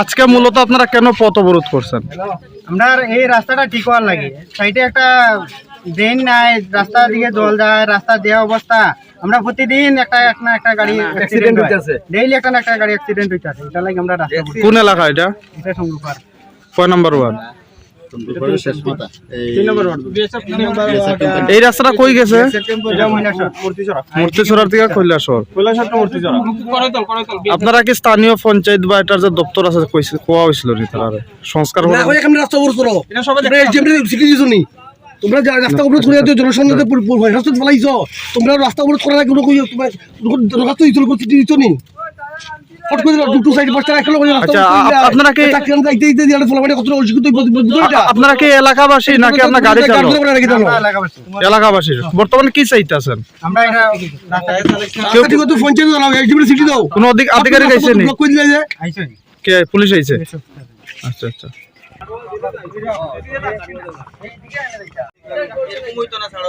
আজকে মূলত আপনারা কেন পথ অবরোধ করছেন? আমরা এই রাস্তাটা ঠিক হওয়ার লাগে। সাইডে একটা ড্রেন নাই রাস্তা দিকে জল যায় রাস্তা দেওয়া অবস্থা। আমরা প্রতিদিন একটা একটা একটা গাড়ি অ্যাক্সিডেন্ট হইতাছে। ডেইলি একটা না একটা গাড়ি অ্যাক্সিডেন্ট হইতাছে। এটা লাগে আমরা রাস্তা কোন এলাকা এটা? এটা সংরূপার কয় নাম্বার ওয়ার্ড তিন নম্বর ওয়ার্ড এই রাস্তাটা কই গেছে? থেকে কৈলাসর। আপনারা কি স্থানীয় পঞ্চায়েত বা এটার যে দপ্তর আছে কইছে কোয়া হয়েছিল নি তারা? সংস্কার হলো না ওই এখানে রাস্তা অবরোধ করো তোমরা রাস্তা অবরোধ করে দিও জনসংখ্যাতে রাস্তা ফেলাইছো। তোমরা রাস্তা অবরোধ করার আগে কোনো কই তোমরা রাস্তা কোনো সিটি দিছো নি? আচ্ছা, আপনারা কি আপনারা কি এলাকাবাসী নাকি আপনার গাড়ি চালক এলাকাবাসী। বর্তমানে কি চাইতেছেন কোন আধিকারিক আইসেন কে? পুলিশ আইছে? আচ্ছা আচ্ছা। ছাড়া